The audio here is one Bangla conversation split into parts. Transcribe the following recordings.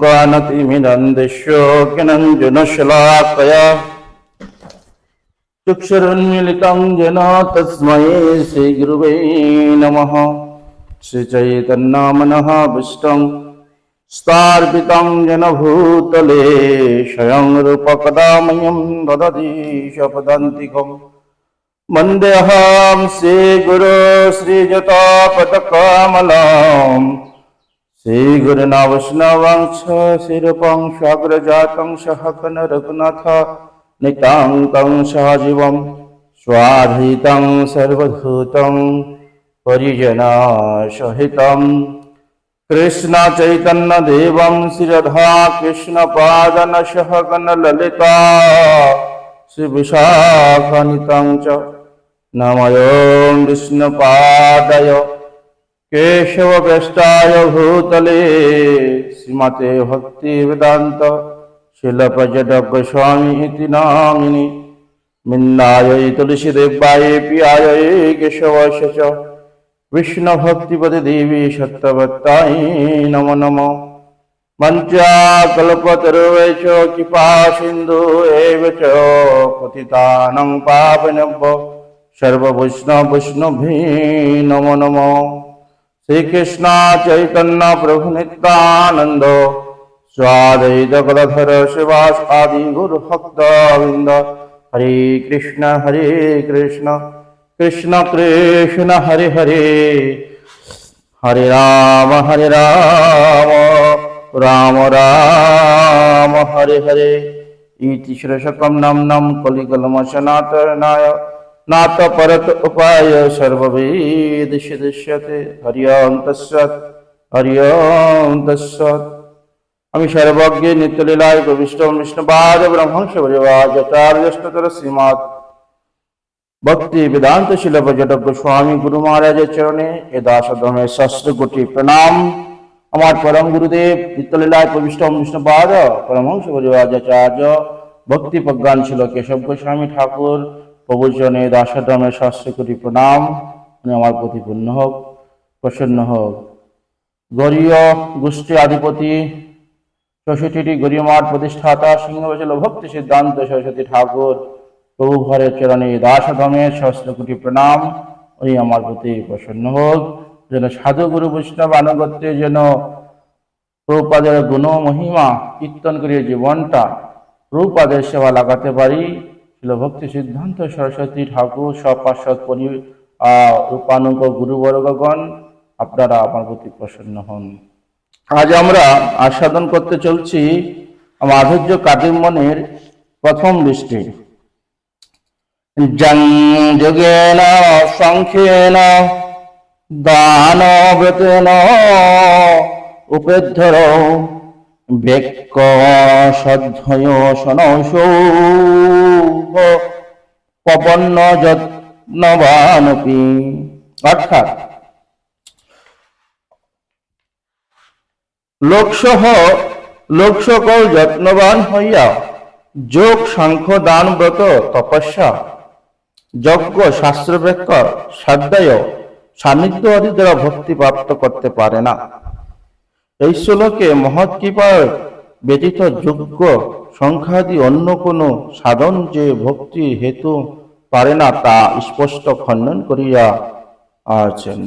ज्ञानतिमिरन्दस्यो ज्ञानञ्जनशलाकया चक्षुरुन्मिलितं येन तस्मै श्रीगुरुवे नमः श्रीचैतन्नामनः विष्टं स्थार्पितं जनभूतले स्वयं रूपकदामयं ददति शपदान्तिकम् वन्देऽहं श्रीगुरो श्रीजतापदकमलम् श्रीगुरुनावैष्णवंश शिरपं स्वाग्रजातं सहकन रघुनाथ नितान्तं सहजीवं स्वाधीतं सर्वभूतं परिजनसहितं कृष्णचैतन्यदेवं श्रीरधा कृष्णपादनसहगन ललिता श्रीविशाखानितं च नमयो विष्णुपादय केशवव्यष्टाय भूतले श्रीमते भक्तिवेदान्त शिलपजडगोस्वामी इति नामिनि मिन्दायै तुलसीदेव्यायै प्रियायै केशवस्य च विष्णुभक्तिपदे देवी सत्यवत्तायै नमो नमः मञ्चाकल्पतरुवै च कृपा सिन्धु एव च पतितानं पावनभ्य सर्ववैष्णवैष्णवे नमो नमः শ্রীকৃষ্ণ চৈতন্য প্রভু নিত্যানন্দ স্বাদৈত গদাধর শিবাস আদি গুরু ভক্তবৃন্দ, হরে কৃষ্ণ হরে কৃষ্ণ কৃষ্ণ কৃষ্ণ, হরে হরে হরে রাম হরে রাম রাম রাম, হরে হরে। ইতি শিরসকম নাম নাম কলিকলম সনাতনায়। নাত পরত উপায় সর্ববেদ দৃশ্যতে হরিয়ম তৎসৎ হরিয়ম তৎসৎ আমি সর্বজ্ঞ নিত্যলীলায় প্রবিষ্ট বিষ্ণুবাদ ব্রহ্মংস পরিবাচার্যস্তর শ্রীমৎ ভক্তি বেদান্ত শিল পর্যটক স্বামী গুরু মহারাজের চরণে এ দাসধর্মের শাস্ত্র কোটি প্রণাম। আমার পরম গুরুদেব, নিত্যলীলায় প্রবিষ্ট বিষ্ণুপাদ পরমহংস পরিবাচার্য ভক্তি প্রজ্ঞান ছিল কেশব গোস্বামী ঠাকুর প্রবচনে দাসধর্মের শাস্ত্র কোটি প্রণাম। উনি আমার প্রতি পূর্ণ হোক, প্রসন্ন হোক। গরীয় গোষ্ঠী আধিপতি, চৌষট্টিটি গরিয়মার প্রতিষ্ঠাতা, সিংহবচল ভক্তি সিদ্ধান্ত সরস্বতী ঠাকুর, প্রভু ঘরের চরণে দাসধমের সহস্র কোটি প্রণাম। উনি আমার প্রতি প্রসন্ন হোক। যেন সাধু গুরু বৈষ্ণব আনুগত্যে যেন প্রভুপাদের গুণ মহিমা কীর্তন করিয়ে জীবনটা প্রভুপাদের সেবা লাগাতে পারি। ছিল ভক্তি সিদ্ধান্ত সরস্বতী ঠাকুর সব পার্শ্বদ পরি আহ, রূপানুগ গুরুবর্গগণ আপনারা আমার প্রতি প্রসন্ন হন। আজ আমরা আস্বাদন করতে চলছি মাধুর্য কাদিমনের প্রথম দৃষ্টি। জং যোগেন সংখ্যেন দান বেতেন উপেদ্ধর অর্থাৎ, লোকসহ যত্নবান হইয়া যোগ সাংখ্য দান ব্রত তপস্যা, যজ্ঞ শাস্ত্রবেক্ষ সাধ্যায় সান্নিধ্য আদি ভক্তি প্রাপ্ত করতে পারে না। এই শ্লোকে মহৎ কৃপার ব্যতীত যোগ্য সংখ্যাদি অন্য কোনো সাধন যে ভক্তি হেতু পারে না তা স্পষ্ট খণ্ডন করিয়া আছেন।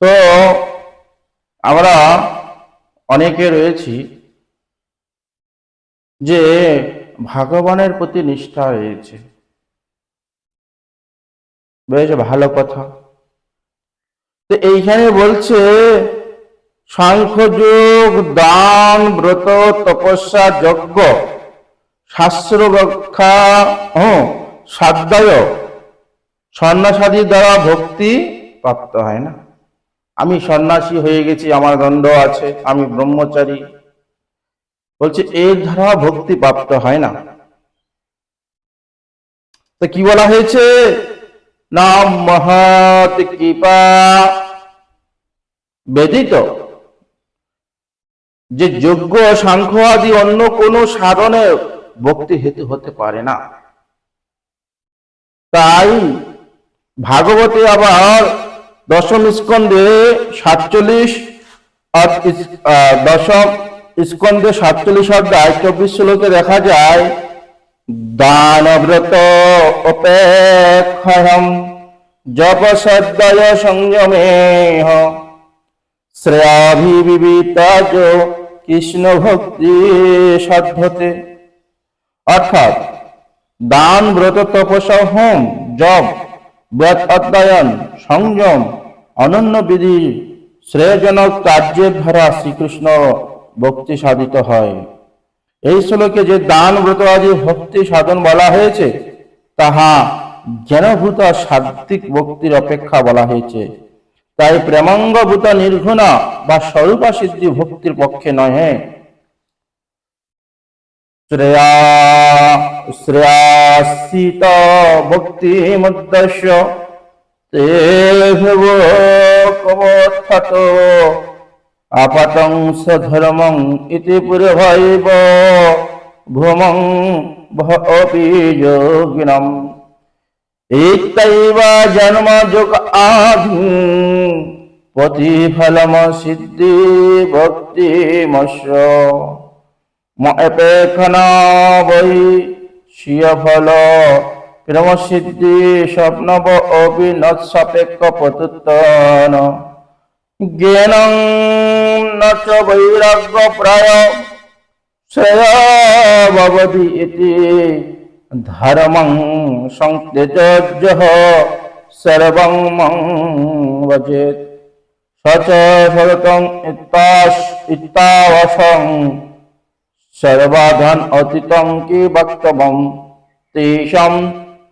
তো আমরা অনেকে রয়েছি যে ভগবানের প্রতি নিষ্ঠা রয়েছে। বেশ ভালো কথা। তো এইখানে বলছে সাংখ্যযোগ, দান, ব্রত, তপস্যা, যজ্ঞ শাস্ত্র রক্ষা ও, সাধ্যায়, সন্ন্যাসাদি দ্বারা ভক্তি প্রাপ্ত হয় না। আমি সন্ন্যাসী হয়ে গেছি, আমার দণ্ড আছে, আমি ব্রহ্মচারী। বলছে, এর দ্বারা ভক্তি প্রাপ্ত হয় না। তো কি বলা হয়েছে? নাম মহৎ কৃপা। ব্যতীত যে যোগ্য সাংখ্য আদি অন্য কোনো সাধনে ভক্তি হেতু হতে পারে না। তাই ভাগবতে আবার দশম স্কন্ধে সাতচল্লিশ দশম স্কন্ধে সাতচল্লিশ অধ্যায় চব্বিশ শ্লোকে দেখা যায়, দানব্রত অপেক্ষম জপ সদ্দয় সংযমে শ্রেয়াভিবিতাজ কৃষ্ণ ভক্তি সাধ্যতে। অর্থাৎ দান ব্রত তপস্যা হোম, জপ, ব্রত অধ্যয়ন, সংযম, অনন্য বিধি, শ্রেয়জনক কার্যের দ্বারা শ্রীকৃষ্ণ ভক্তি সাধিত হয়। এই শ্লোকে যে দান ব্রত আদি ভক্তি সাধন বলা হয়েছে, তাহা জ্ঞানভূত সাত্বিক ভক্তির অপেক্ষা বলা হয়েছে। তাই প্রেমাঙ্গভূত নির্গুণা বা স্বরূপা সিদ্ধি ভক্তির পক্ষে নহে। শ্রেয়া, শ্রেয়াসিত ভক্তি মুদ্দস্য তে কবৎথত আপাতং ধর্মং ইতি পুরভৈব ভূমং ভপি ইত্যৈব জন্ম যোগ আধি প্রতিফলম সিদ্ধি ভক্তি মস্য মপেক্ষনা বৈ স্বীয় ফল প্রেম সিদ্ধি স্বপ্ন অবিনৎসাপেক্ষ প্রত্যুত্তন জ্ঞানং ন বৈরাগ্য প্রায় শ্রেয় ভবতি ইতি ধর্মং সংতেজ সর্বং মং ভজেত সচ সততং ইত্তাস ইত্তাবসং সর্বাধন অতীতং কি বক্তব্যম তেষাম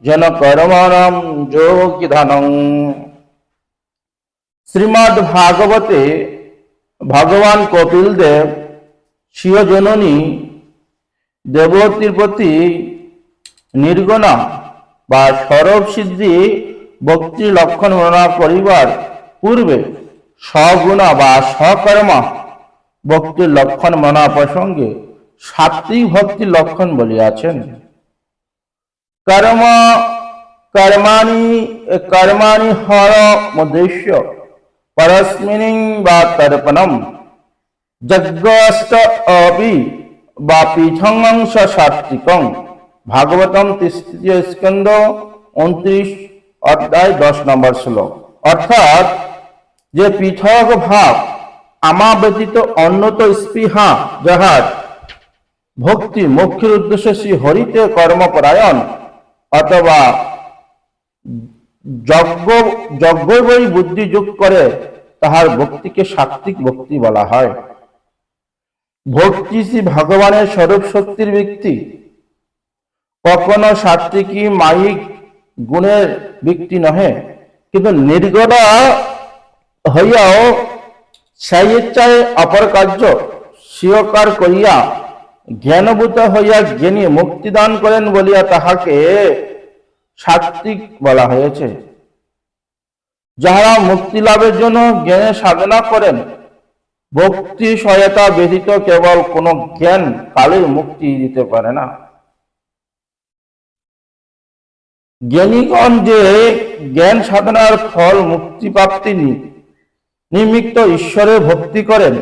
জনকর্মণম যোগিধানং শ্রীমদ্ ভাগবতে ভগবান কপিল দেব স্বীয় জননী দেবতীর প্রতি নির্গুণা বা সরব সিদ্ধি ভক্তি লক্ষণ বর্ণনা করিবার পূর্বে সগুণা বা সকর্মা ভক্তির লক্ষণ মনা প্রসঙ্গে সাত্বিক ভক্তির লক্ষণ বলিয়াছেন। কর্ম, কর্মাণি কর্মাণি হর উদ্দেশ্য পরস্মিন বা তর্পণম যজ্ঞস্ত অপি বা পীঠংশ সাত্বিকং ভাগবতম তৃতীয় স্কন্দ উনত্রিশ অধ্যায় দশ নম্বর শ্লোক। অর্থাৎ যে পৃথক ভাব আমা ব্যতীত অন্যত স্পৃহা যাহার ভক্তি মুখ্যের উদ্দেশ্য শ্রী হরিতে কর্মপরায়ণ অথবা যজ্ঞ যজ্ঞ বুদ্ধি যোগ করে তাহার ভক্তিকে সাত্বিক ভক্তি বলা হয়। ভক্তি শ্রী ভগবানের স্বরূপ শক্তির ব্যক্তি। কখনো সাত্বিকী মায়িক গুণের ব্যক্তি নহে? কিন্তু নির্গড়া হইয়াও সেই ইচ্ছায় অপর কার্য স্বীকার করিয়া জ্ঞানভূত হইয়া জ্ঞানী মুক্তিদান করেন বলিয়া তাহাকে সাত্বিক বলা হয়েছে। যাহারা মুক্তি লাভের জন্য জ্ঞানে সাধনা করেন, ভক্তি সহায়তা ব্যতীত কেবল কোন জ্ঞান কালের মুক্তি দিতে পারে না। জ্ঞানীগণ যে জ্ঞান সাধনার ফল মুক্তি প্রাপ্তি নিমিত্ত ঈশ্বরে ভক্তি করেন,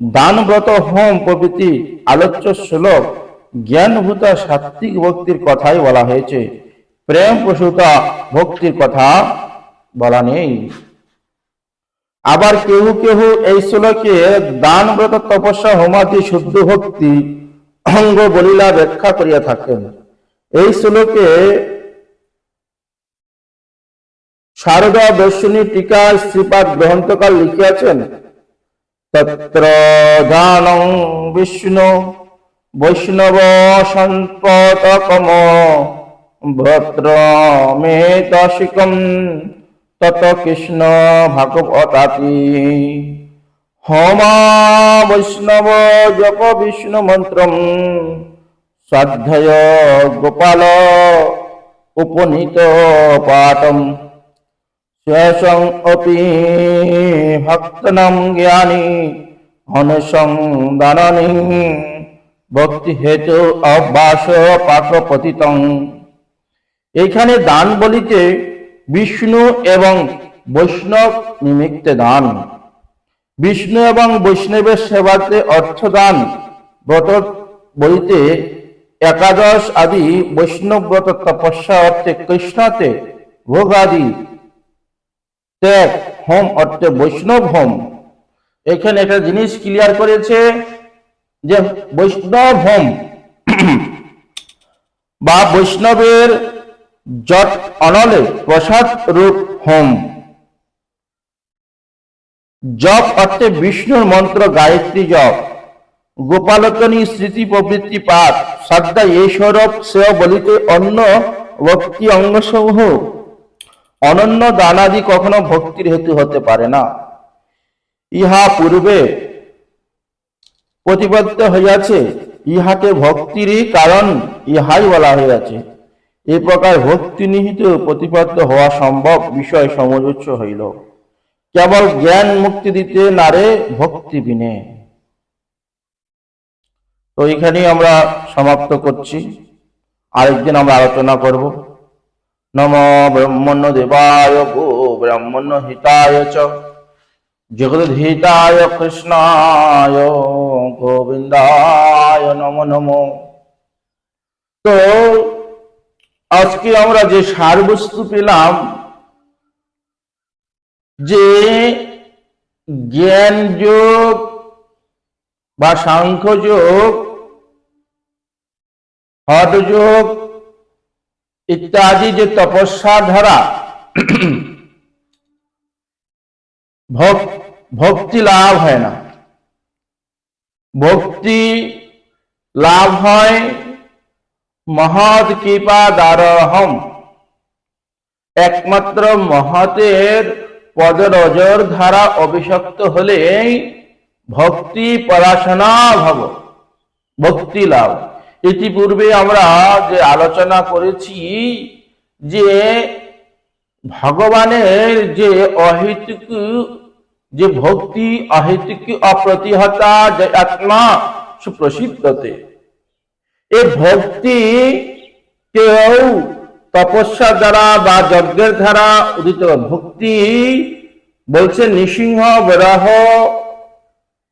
দানব্রত হোম প্রভৃতি আলোচ্য শ্লোক, জ্ঞানভূত সাত্বিক ভক্তির কথাই বলা হয়েছে। প্রেম প্রসূতা ভক্তির কথা বলা নেই। আবার কেহ কেহ এই শ্লোকে দানব্রত তপস্যা হোমাদি শুদ্ধ ভক্তি অঙ্গ বলিলা ব্যাখ্যা করিয়া থাকেন। এই শ্লোকে শারদা দর্শনী টিকা শ্রীপাদ গ্রন্থকাল লিখিয়াছেন। তত্র দানং বিষ্ণু বৈষ্ণব সম্পতকম ভদ্র মেতশিকম তত কৃষ্ণ ভাগবতাতি। হোমা বৈষ্ণব জপ বিষ্ণু মন্ত্রম শ্রাদ্ধয় গোপাল উপনীত পাঠম শেষং অপি ভক্তনম জ্ঞানী হনসং দাননী ভক্তি হেতু অভ্যাস পাক পতিতং। এখানে দান বলিতে বিষ্ণু এবং বৈষ্ণব নিমিত্তে দান। বিষ্ণু এবং বৈষ্ণবের সেবাতে অর্থদান ব্রত বলিতে একাদশ আদি বৈষ্ণব ব্রত তপস্যা অর্থে কৃষ্ণতে ভোগ আদি ত্যাগ হোম অর্থে বৈষ্ণব হোম। এখানে একটা জিনিস ক্লিয়ার করেছে যে বৈষ্ণব হোম বা বৈষ্ণবের জট অনলে প্রসাদ রূপ হোম। জপ অর্থে বিষ্ণুর মন্ত্র, গায়ত্রী জপ। গোপালকনী স্মৃতি প্রবৃত্তি পাঠ। শ্রদ্ধা এই স্বরূপ সেও বলিতে অন্য ভক্তি অঙ্গসমূহ অনন্য দানাদি কখনো ভক্তির হেতু হতে পারে না। ইহা পূর্বে প্রতিবদ্ধ হইয়াছে ইহাকে ভক্তিরই কারণ ইহাই বলা হইয়াছে। এ প্রকার ভক্তি নিহিত প্রতিবদ্ধ হওয়া সম্ভব বিষয় সমুচ্চ হইল। কেবল জ্ঞান মুক্তি দিতে নারে ভক্তি বিনে। তো এখানেই আমরা সমাপ্ত করছি। আরেকদিন আমরা আলোচনা করব। নম ব্রহ্মণ্য দেবায় ভূ ব্রহ্মণ্য হিতায় চ জগদ্ধিতায় কৃষ্ণায় গোবিন্দায় নম নম তো আজকে আমরা যে সারবস্তু পেলাম, যে জ্ঞান যোগ বা সাংখ্য যোগ হট যোগ ইত্যাদি যে তপস্যা ধারা, ভক- ভক্তি লাভ হয় না। ভক্তি লাভ হয় মহৎ কৃপা দ্বারহম। একমাত্র মহতের পদরজর ধারা অভিশপ্ত হলে ভক্তি পড়াশোনা ভব, ভক্তি লাভ। ইতিপূর্বে আমরা যে আলোচনা করেছি যে ভগবানের যে অহেতুক, যে ভক্তি, অহেতুক অপ্রতিহতা, যে আত্মা সুপ্রসিদ্ধতে এই ভক্তি কেউ তপস্যা দ্বারা বা যজ্ঞের দ্বারা উদিত ভক্তি, বলছে নৃসিংহ বরাহ,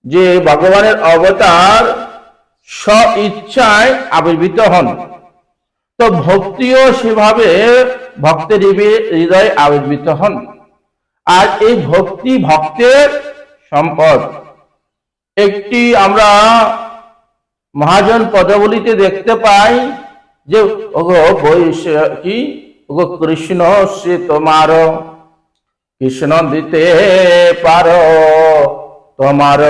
যে ভগবানের অবতার স্ব ইচ্ছায় আবির্ভূত হন। তো ভক্তিও সেভাবে ভক্তের হৃদয়ে- হৃদয়ে আবির্ভূত হন। আর এই ভক্তি ভক্তের সম্পদ। একটি আমরা মহাজন পদবলিতে দেখতে পাই যে, ওগো বৈশ কি ওগো কৃষ্ণ, সে তোমার কৃষ্ণ দিতে পারো। তোমার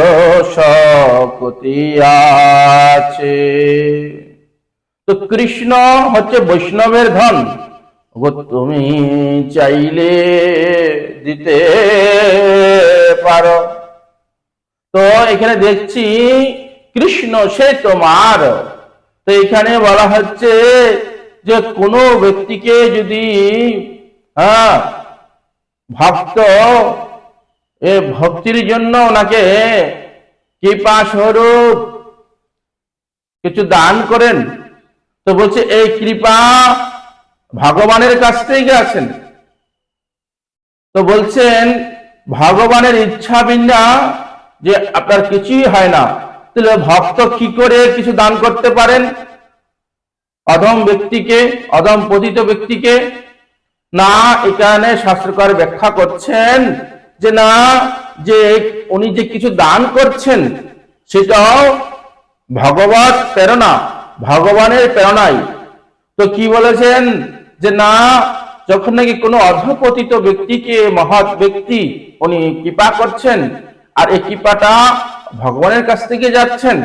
শক্তি আছে তো কৃষ্ণ হচ্ছে বৈষ্ণবের ধন। তুমি চাইলে দিতে পারো। তো এখানে দেখছি কৃষ্ণ, সে তোমার। তো এখানে বলা হচ্ছে যে কোনো ব্যক্তিকে যদি হ্যাঁ ভক্ত এ ভক্তির জন্য ওনাকে কৃপা স্বরূপ কিছু দান করেন। তো বলছে, এই কৃপা ভগবানের কাছ থেকে আছেন। তো বলছেন, ভগবানের ইচ্ছা বিনা যে আপনার কিছুই হয় না, তাহলে ভক্ত কি করে কিছু দান করতে পারেন? অধম ব্যক্তিকে, অধম পতিত ব্যক্তিকে, না, এখানে শাস্ত্রকার ব্যাখ্যা করছেন যে না, যে উনি যে কিছু দান করছেন, সেটাও ভগবত প্রেরণা, ভগবানের প্রেরণাই। তো কি বলেছেন? যে না, যখন নাকি কোনো অধপতিত ব্যক্তিকে, মহৎ ব্যক্তি উনি কৃপা করছেন, আর এই কৃপাটা ভগবানের কাছ থেকে যাচ্ছেন,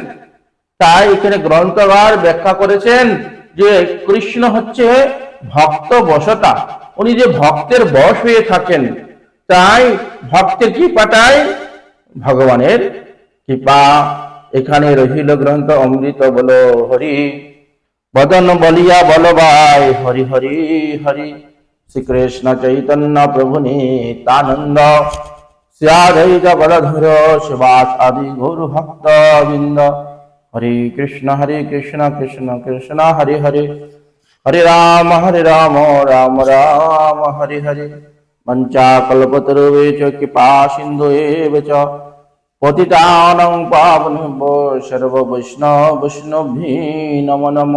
তাই এখানে গ্রন্থকার ব্যাখ্যা করেছেন যে কৃষ্ণ হচ্ছে ভক্ত বশতা উনি যে ভক্তের বশ হয়ে থাকেন তাই ভক্তের কৃপাটাই ভগবানের কৃপা। এখানে রহিল গ্রন্থ অমৃত বলো, হরি। বদন বলিয়া বল ভাই, হরি হরি হরি। শ্রীকৃষ্ণ চৈতন্য প্রভু নিতানন্দ গদধর শিবাস আদি গুরু ভক্ত বৃন্দ হরে কৃষ্ণ হরে কৃষ্ণ কৃষ্ণ কৃষ্ণ, হরে হরে। হরে রাম হরে রাম রাম রাম, হরে হরে। মঞ্চাকল্পতরুবে চ কৃপা সিন্ধু এব চ পতিতানং পাবনেভ্যো সর্ব বৈষ্ণব বৈষ্ণবী নম নম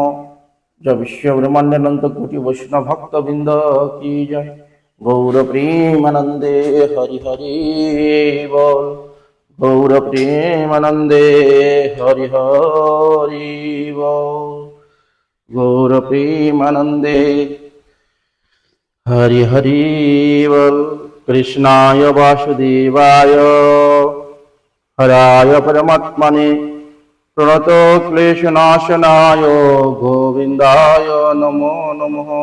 জয় বিশ্ব ব্রহ্মাণ্ডানন্ত কোটি বৈষ্ণব ভক্তবৃন্দ কি জয় গৌর প্রেমানন্দে হরি হরি বল গৌর প্রেমানন্দে হরি नमो বল